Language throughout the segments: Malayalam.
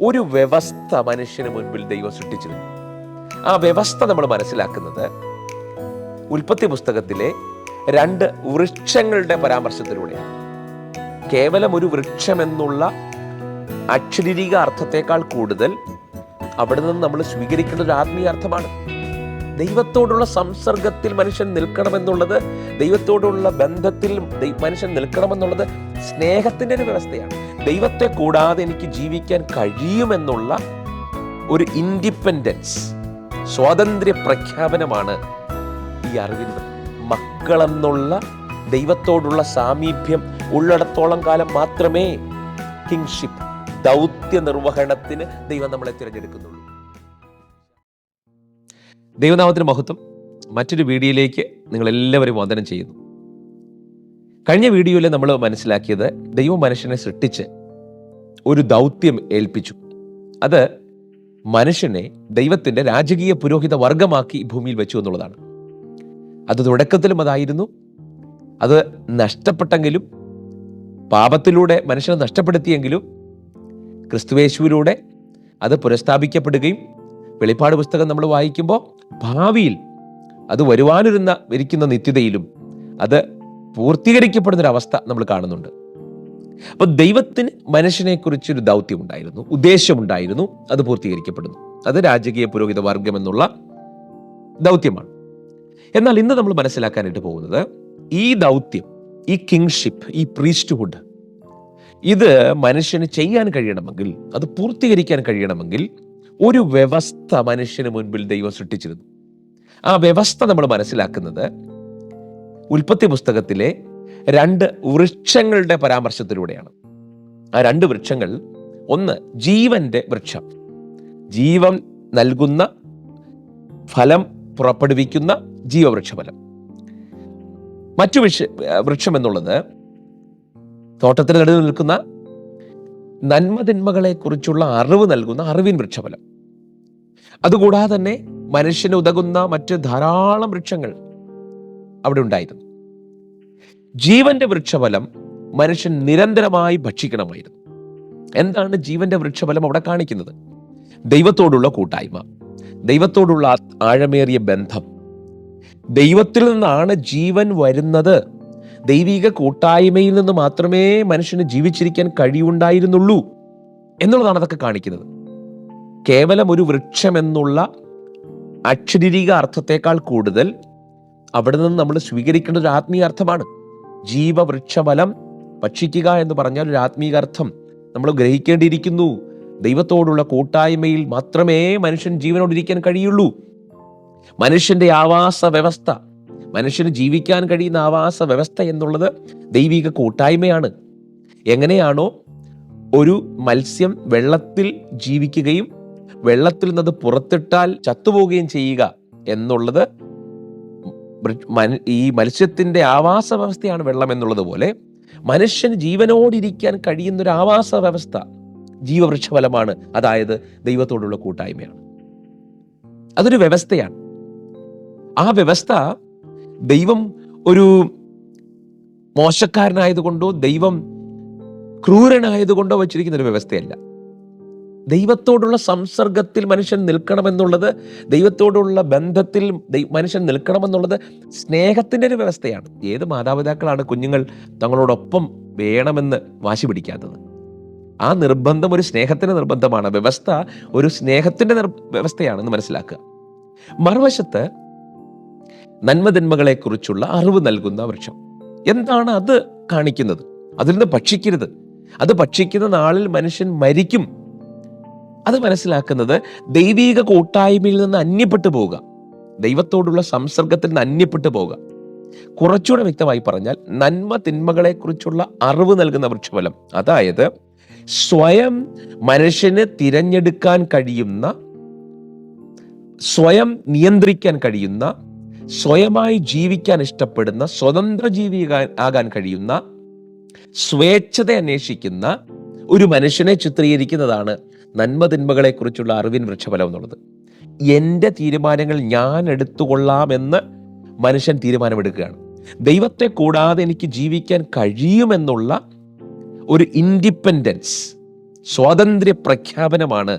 ഒരു വ്യവസ്ഥ മനുഷ്യന് മുൻപിൽ ദൈവം സൃഷ്ടിച്ചിരുന്നു. ആ വ്യവസ്ഥ നമ്മൾ മനസ്സിലാക്കുന്നത് ഉൽപ്പത്തി പുസ്തകത്തിലെ രണ്ട് വൃക്ഷങ്ങളുടെ പരാമർശത്തിലൂടെയാണ്. കേവലം ഒരു വൃക്ഷം എന്നുള്ള അക്ഷരീക അർത്ഥത്തെക്കാൾ കൂടുതൽ അവിടെ നിന്ന് നമ്മൾ സ്വീകരിക്കേണ്ട ഒരു ആത്മീയ അർത്ഥമാണ്. ദൈവത്തോടുള്ള സംസർഗത്തിൽ മനുഷ്യൻ നിൽക്കണമെന്നുള്ളത് ദൈവത്തോടുള്ള ബന്ധത്തിൽ മനുഷ്യൻ നിൽക്കണമെന്നുള്ളത് സ്നേഹത്തിന്റെ ഒരു വ്യവസ്ഥയാണ്. ദൈവത്തെ കൂടാതെ എനിക്ക് ജീവിക്കാൻ കഴിയുമെന്നുള്ള ഒരു ഇൻഡിപെൻഡൻസ് സ്വാതന്ത്ര്യ പ്രഖ്യാപനമാണ് ഈ അറിവിന് മക്കളെന്നുള്ള ദൈവത്തോടുള്ള സാമീപ്യം ഉള്ളിടത്തോളം കാലം മാത്രമേ കിങ്ഷിപ്പ് ദൗത്യ നിർവഹണത്തിന് ദൈവം നമ്മളെ തിരഞ്ഞെടുക്കുന്നുള്ളൂ. ദൈവനാമത്തിന് മഹത്വം. മറ്റൊരു വീഡിയോയിലേക്ക് നിങ്ങൾ എല്ലാവരും വന്ദനം ചെയ്യുന്നു. കഴിഞ്ഞ വീഡിയോയിൽ നമ്മൾ മനസ്സിലാക്കിയത് ദൈവം മനുഷ്യനെ സൃഷ്ടിച്ച് ഒരു ദൗത്യം ഏൽപ്പിച്ചു. അത് മനുഷ്യനെ ദൈവത്തിന്റെ രാജകീയ പുരോഹിത വർഗമാക്കി ഭൂമിയിൽ വെച്ചു എന്നുള്ളതാണ്. അത് തുടക്കത്തിലും അതായിരുന്നു. അത് നഷ്ടപ്പെട്ടെങ്കിലും പാപത്തിലൂടെ മനുഷ്യനെ നഷ്ടപ്പെടുത്തിയെങ്കിലും ക്രിസ്തുവേശുവിലൂടെ അത് പുനഃസ്ഥാപിക്കപ്പെടുകയും വെളിപ്പാട് പുസ്തകം നമ്മൾ വായിക്കുമ്പോൾ ഭാവിയിൽ അത് വരുവാനിരുന്ന വിരിക്കുന്ന നിത്യതയിലും അത് പൂർത്തീകരിക്കപ്പെടുന്നൊരവസ്ഥ നമ്മൾ കാണുന്നുണ്ട്. അപ്പൊ ദൈവത്തിന് മനുഷ്യനെ കുറിച്ചൊരു ദൗത്യം ഉണ്ടായിരുന്നു ഉദ്ദേശമുണ്ടായിരുന്നു അത് പൂർത്തീകരിക്കപ്പെടുന്നു. അത് രാജകീയ പുരോഹിത വർഗം എന്നുള്ള ദൗത്യമാണ്. എന്നാൽ ഇന്ന് നമ്മൾ മനസ്സിലാക്കാനായിട്ട് പോകുന്നത് ഈ ദൗത്യം ഈ കിങ്ഷിപ്പ് ഈ പ്രീസ്റ്റ്ഹുഡ് ഇത് മനുഷ്യന് ചെയ്യാൻ കഴിയണമെങ്കിൽ അത് പൂർത്തീകരിക്കാൻ കഴിയണമെങ്കിൽ ഒരു വ്യവസ്ഥ മനുഷ്യന് മുൻപിൽ ദൈവം സൃഷ്ടിച്ചിരുന്നു. ആ വ്യവസ്ഥ നമ്മൾ മനസ്സിലാക്കുന്നത് ഉൽപ്പത്തി പുസ്തകത്തിലെ രണ്ട് വൃക്ഷങ്ങളുടെ പരാമർശത്തിലൂടെയാണ്. ആ രണ്ട് വൃക്ഷങ്ങൾ ഒന്ന് ജീവന്റെ വൃക്ഷം. ജീവൻ നൽകുന്ന ഫലം പുറപ്പെടുവിക്കുന്ന ജീവവൃക്ഷഫലം. മറ്റു വിഷ വൃക്ഷം എന്നുള്ളത് തോട്ടത്തിന് നടുവിൽ നിൽക്കുന്ന നന്മതിന്മകളെ കുറിച്ചുള്ള അറിവ് നൽകുന്ന അറിവിൻ വൃക്ഷഫലം. അതുകൂടാതെ തന്നെ മനുഷ്യന് ഉതകുന്ന മറ്റ് ധാരാളം വൃക്ഷങ്ങൾ അവിടെ ഉണ്ടായിരുന്നു ജീവന്റെ വൃക്ഷഫലം മനുഷ്യൻ നിരന്തരമായി ഭക്ഷിക്കണമായിരുന്നു. എന്താണ് ജീവന്റെ വൃക്ഷഫലം അവിടെ കാണിക്കുന്നത്? ദൈവത്തോടുള്ള കൂട്ടായ്മ ദൈവത്തോടുള്ള ആഴമേറിയ ബന്ധം. ദൈവത്തിൽ നിന്നാണ് ജീവൻ വരുന്നത്. ദൈവിക കൂട്ടായ്മയിൽ നിന്ന് മാത്രമേ മനുഷ്യന് ജീവിച്ചിരിക്കാൻ കഴിയുണ്ടായിരുന്നുള്ളൂ എന്നുള്ളതാണ് അതൊക്കെ കാണിക്കുന്നത്. കേവലം ഒരു വൃക്ഷം എന്നുള്ള അക്ഷരീക അർത്ഥത്തെക്കാൾ കൂടുതൽ അവിടെ നിന്ന് നമ്മൾ സ്വീകരിക്കേണ്ട ഒരു ആത്മീയ അർത്ഥമാണ് ജീവവൃക്ഷഫലം ഭക്ഷിക്കുക എന്ന് പറഞ്ഞാൽ ഒരു ആത്മീകർത്ഥം. നമ്മൾ ഗ്രഹിക്കേണ്ടിയിരിക്കുന്നു. ദൈവത്തോടുള്ള കൂട്ടായ്മയിൽ മാത്രമേ മനുഷ്യൻ ജീവനോടിരിക്കാൻ കഴിയുള്ളൂ. മനുഷ്യന്റെ ആവാസ വ്യവസ്ഥ മനുഷ്യന് ജീവിക്കാൻ കഴിയുന്ന ആവാസ വ്യവസ്ഥ എന്നുള്ളത് ദൈവിക കൂട്ടായ്മയാണ്. എങ്ങനെയാണോ ഒരു മത്സ്യം വെള്ളത്തിൽ ജീവിക്കുകയും വെള്ളത്തിൽ നിന്നത് പുറത്തിട്ടാൽ ചത്തുപോവുകയും ചെയ്യുക എന്നുള്ളത് ഈ മത്സ്യത്തിന്റെ ആവാസ വ്യവസ്ഥയാണ് വെള്ളം എന്നുള്ളത് പോലെ മനുഷ്യന് ജീവനോടിരിക്കാൻ കഴിയുന്ന ഒരു ആവാസ വ്യവസ്ഥ ജീവവൃക്ഷഫലമാണ്. അതായത് ദൈവത്തോടുള്ള കൂട്ടായ്മയാണ്. അതൊരു വ്യവസ്ഥയാണ്. ആ വ്യവസ്ഥ ദൈവം ഒരു മോശക്കാരനായതുകൊണ്ടോ ദൈവം ക്രൂരനായതുകൊണ്ടോ വച്ചിരിക്കുന്ന ഒരു വ്യവസ്ഥയല്ല. ദൈവത്തോടുള്ള സംസർഗത്തിൽ മനുഷ്യൻ നിൽക്കണമെന്നുള്ളത് ദൈവത്തോടുള്ള ബന്ധത്തിൽ മനുഷ്യൻ നിൽക്കണമെന്നുള്ളത് സ്നേഹത്തിന്റെ ഒരു വ്യവസ്ഥയാണ്. ഏത് മാതാപിതാക്കളാണ് കുഞ്ഞുങ്ങൾ തങ്ങളോടൊപ്പം വേണമെന്ന് വാശി പിടിക്കാത്തത്? ആ നിർബന്ധം ഒരു സ്നേഹത്തിന്റെ നിർബന്ധമാണ്. വ്യവസ്ഥ ഒരു സ്നേഹത്തിന്റെ നിർ വ്യവസ്ഥയാണെന്ന് മനസ്സിലാക്കുക. മറുവശത്ത് നന്മതിന്മകളെക്കുറിച്ചുള്ള അറിവ് നൽകുന്ന വൃക്ഷം. എന്താണ് അത് കാണിക്കുന്നത്? അതിൽ നിന്ന് ഭക്ഷിക്കരുത്. അത് ഭക്ഷിക്കുന്ന നാളിൽ മനുഷ്യൻ മരിക്കും. അത് മനസ്സിലാക്കുന്നത് ദൈവീക കൂട്ടായ്മയിൽ നിന്ന് അന്യപ്പെട്ടു പോവുക. ദൈവത്തോടുള്ള സംസർഗത്തിൽ നിന്ന് അന്യപ്പെട്ടു പോവുക. കുറച്ചുകൂടെ വ്യക്തമായി പറഞ്ഞാൽ നന്മ തിന്മകളെക്കുറിച്ചുള്ള അറിവ് നൽകുന്ന വൃക്ഷഫലം. അതായത് സ്വയം മനുഷ്യന് തിരഞ്ഞെടുക്കാൻ കഴിയുന്ന സ്വയം നിയന്ത്രിക്കാൻ കഴിയുന്ന സ്വയമായി ജീവിക്കാൻ ഇഷ്ടപ്പെടുന്ന സ്വതന്ത്ര ജീവി ആകാൻ കഴിയുന്ന സ്വേച്ഛത അന്വേഷിക്കുന്ന ഒരു മനുഷ്യനെ ചിത്രീകരിക്കുന്നതാണ് നന്മ തിന്മകളെ കുറിച്ചുള്ള അറിവിൻ വൃക്ഷഫലം എന്നുള്ളത്. എന്റെ തീരുമാനങ്ങൾ ഞാൻ എടുത്തുകൊള്ളാമെന്ന് മനുഷ്യൻ തീരുമാനമെടുക്കുകയാണ്. ദൈവത്തെ കൂടാതെ എനിക്ക് ജീവിക്കാൻ കഴിയുമെന്നുള്ള ഒരു ഇൻഡിപെൻഡൻസ് സ്വാതന്ത്ര്യ പ്രഖ്യാപനമാണ്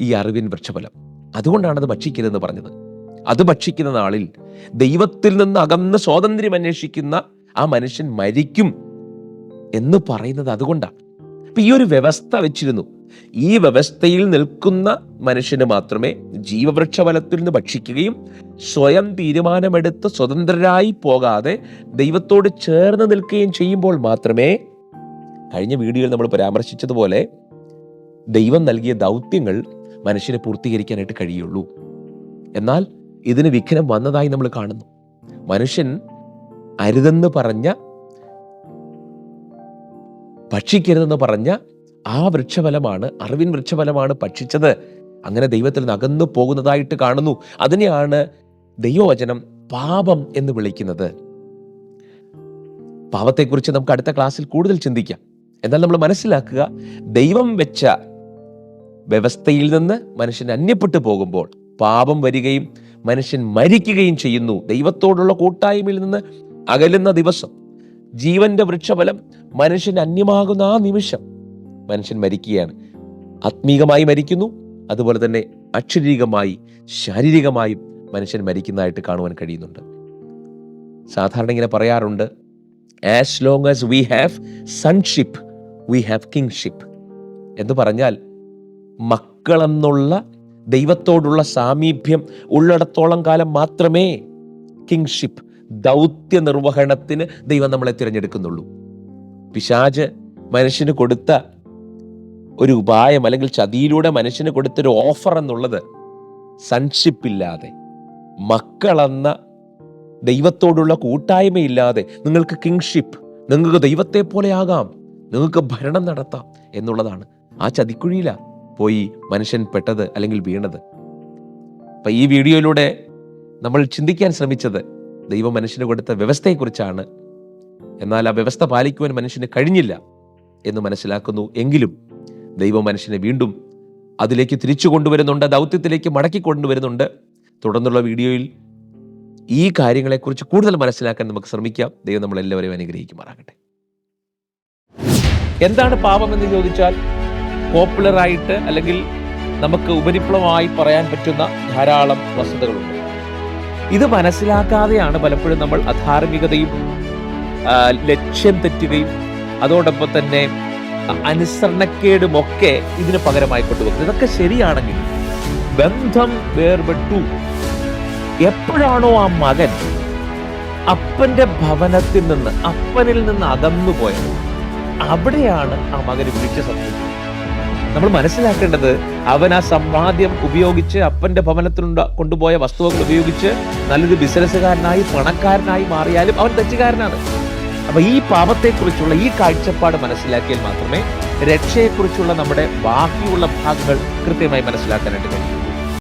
ഈ അറിവിൻ വൃക്ഷഫലം. അതുകൊണ്ടാണ് അത് ഭക്ഷിക്കരുതെന്ന് പറഞ്ഞത്. അത് ഭക്ഷിക്കുന്ന നാളിൽ ദൈവത്തിൽ നിന്ന് അകന്ന് സ്വാതന്ത്ര്യം അന്വേഷിക്കുന്ന ആ മനുഷ്യൻ മരിക്കും എന്ന് പറയുന്നത് അതുകൊണ്ടാണ്. അപ്പൊ ഈ ഒരു വ്യവസ്ഥ വെച്ചിരുന്നു. ഈ വ്യവസ്ഥയിൽ നിൽക്കുന്ന മനുഷ്യന് മാത്രമേ ജീവവൃക്ഷഫലത്തിൽ നിന്ന് ഭക്ഷിക്കുകയും സ്വയം തീരുമാനമെടുത്ത് സ്വതന്ത്രരായി പോകാതെ ദൈവത്തോട് ചേർന്ന് നിൽക്കുകയും ചെയ്യുമ്പോൾ മാത്രമേ കഴിഞ്ഞ വീഡിയോയിൽ നമ്മൾ പരാമർശിച്ചതുപോലെ ദൈവം നൽകിയ ദൗത്യങ്ങൾ മനുഷ്യനെ പൂർത്തീകരിക്കാനായിട്ട് കഴിയുള്ളൂ. എന്നാൽ ഇതിന് വിഘ്നം വന്നതായി നമ്മൾ കാണുന്നു. മനുഷ്യൻ അരുതെന്ന് പറഞ്ഞ ഭക്ഷിക്കരുതെന്ന് പറഞ്ഞ ആ വൃക്ഷഫലമാണ് അറിവിൻ വൃക്ഷഫലമാണ് ഭക്ഷിച്ചത്. അങ്ങനെ ദൈവത്തിൽ നിന്ന് അകന്നു പോകുന്നതായിട്ട് കാണുന്നു. അതിനെയാണ് ദൈവവചനം പാപം എന്ന് വിളിക്കുന്നത്. പാപത്തെക്കുറിച്ച് നമുക്ക് അടുത്ത ക്ലാസ്സിൽ കൂടുതൽ ചിന്തിക്കാം. എന്നാൽ നമ്മൾ മനസ്സിലാക്കുക ദൈവം വെച്ച വ്യവസ്ഥയിൽ നിന്ന് മനുഷ്യൻ അന്യപ്പെട്ടു പോകുമ്പോൾ പാപം വരികയും മനുഷ്യൻ മരിക്കുകയും ചെയ്യുന്നു. ദൈവത്തോടുള്ള കൂട്ടായ്മയിൽ നിന്ന് അകലുന്ന ദിവസം ജീവന്റെ വൃക്ഷഫലം മനുഷ്യൻ അന്യമാകുന്ന ആ നിമിഷം മനുഷ്യൻ മരിക്കുകയാണ്. ആത്മീകമായി മരിക്കുന്നു അതുപോലെ തന്നെ അക്ഷരീകമായി ശാരീരികമായും മനുഷ്യൻ മരിക്കുന്നതായിട്ട് കാണുവാൻ കഴിയുന്നുണ്ട്. സാധാരണ ഇങ്ങനെ പറയാറുണ്ട് as long as we have sonship we have kingship എന്ന് പറഞ്ഞാൽ മക്കളെന്നുള്ള ദൈവത്തോടുള്ള സാമീപ്യം ഉള്ളിടത്തോളം കാലം മാത്രമേ കിങ്ഷിപ്പ് ദൗത്യ നിർവഹണത്തിന് ദൈവം നമ്മളെ തിരഞ്ഞെടുക്കുന്നുള്ളൂ. പിശാജ് മനുഷ്യന് കൊടുത്ത ഒരു ഉപായം അല്ലെങ്കിൽ ചതിയിലൂടെ മനുഷ്യന് കൊടുത്തൊരു ഓഫർ എന്നുള്ളത് സൺഷിപ്പില്ലാതെ മക്കളെന്ന ദൈവത്തോടുള്ള കൂട്ടായ്മയില്ലാതെ നിങ്ങൾക്ക് കിങ്ഷിപ്പ് നിങ്ങൾക്ക് ദൈവത്തെ പോലെ ആകാം നിങ്ങൾക്ക് ഭരണം നടത്താം എന്നുള്ളതാണ്. ആ ചതിക്കുഴിയില പോയി മനുഷ്യൻ പെട്ടത് അല്ലെങ്കിൽ വീണത്. അപ്പൊ ഈ വീഡിയോയിലൂടെ നമ്മൾ ചിന്തിക്കാൻ ശ്രമിച്ചത് ദൈവം മനുഷ്യന് കൊടുത്ത വ്യവസ്ഥയെക്കുറിച്ചാണ്. എന്നാൽ ആ വ്യവസ്ഥ പാലിക്കുവാൻ മനുഷ്യന് കഴിഞ്ഞില്ല എന്ന് മനസ്സിലാക്കുന്നു. എങ്കിലും ദൈവം മനുഷ്യനെ വീണ്ടും അതിലേക്ക് തിരിച്ചു കൊണ്ടുവരുന്നുണ്ട് ദൗത്യത്തിലേക്ക് മടക്കി കൊണ്ടുവരുന്നുണ്ട്. തുടർന്നുള്ള വീഡിയോയിൽ ഈ കാര്യങ്ങളെക്കുറിച്ച് കൂടുതൽ മനസ്സിലാക്കാൻ നമുക്ക് ശ്രമിക്കാം. ദൈവം നമ്മളെല്ലാവരെയും അനുഗ്രഹിക്കുമാറാകട്ടെ. എന്താണ് പാപം എന്ന് ചോദിച്ചാൽ പോപ്പുലർ ആയിട്ട് അല്ലെങ്കിൽ നമുക്ക് ഉപരിപ്ലവമായി പറയാൻ പറ്റുന്ന ധാരാളം വസ്തുതകളുണ്ട്. ഇത് മനസ്സിലാക്കാതെയാണ് പലപ്പോഴും നമ്മൾ അധാർമികതയും ലക്ഷ്യം തെറ്റുകയും അതോടൊപ്പം തന്നെ അനുസരണക്കേടുമൊക്കെ ഇതിന് പകരമായി കൊണ്ടുവന്നത് ഇതൊക്കെ ശരിയാണെങ്കിൽ ബന്ധം വേർപെട്ടു. എപ്പോഴാണോ ആ മകൻ അപ്പന്റെ ഭവനത്തിൽ നിന്ന് അപ്പനിൽ നിന്ന് അകന്നു പോയത് അവിടെയാണ് ആ മകന് വീഴ്ച സംഭവിച്ചത് നമ്മൾ മനസ്സിലാക്കേണ്ടത് അവൻ ആ സമ്പാദ്യം ഉപയോഗിച്ച് അപ്പന്റെ ഭവനത്തിലുണ്ട കൊണ്ടുപോയ വസ്തുവകൾ ഉപയോഗിച്ച് നല്ലൊരു ബിസിനസ്സുകാരനായി പണക്കാരനായി മാറിയാലും അവൻ തെറ്റുകാരനാണ്. അപ്പൊ ഈ പാപത്തെക്കുറിച്ചുള്ള ഈ കാഴ്ചപ്പാട് മനസ്സിലാക്കിയാൽ മാത്രമേ രക്ഷയെക്കുറിച്ചുള്ള നമ്മുടെ ബാക്കിയുള്ള ഭാഗങ്ങൾ കൃത്യമായി മനസ്സിലാക്കാനായിട്ട് കഴിയും.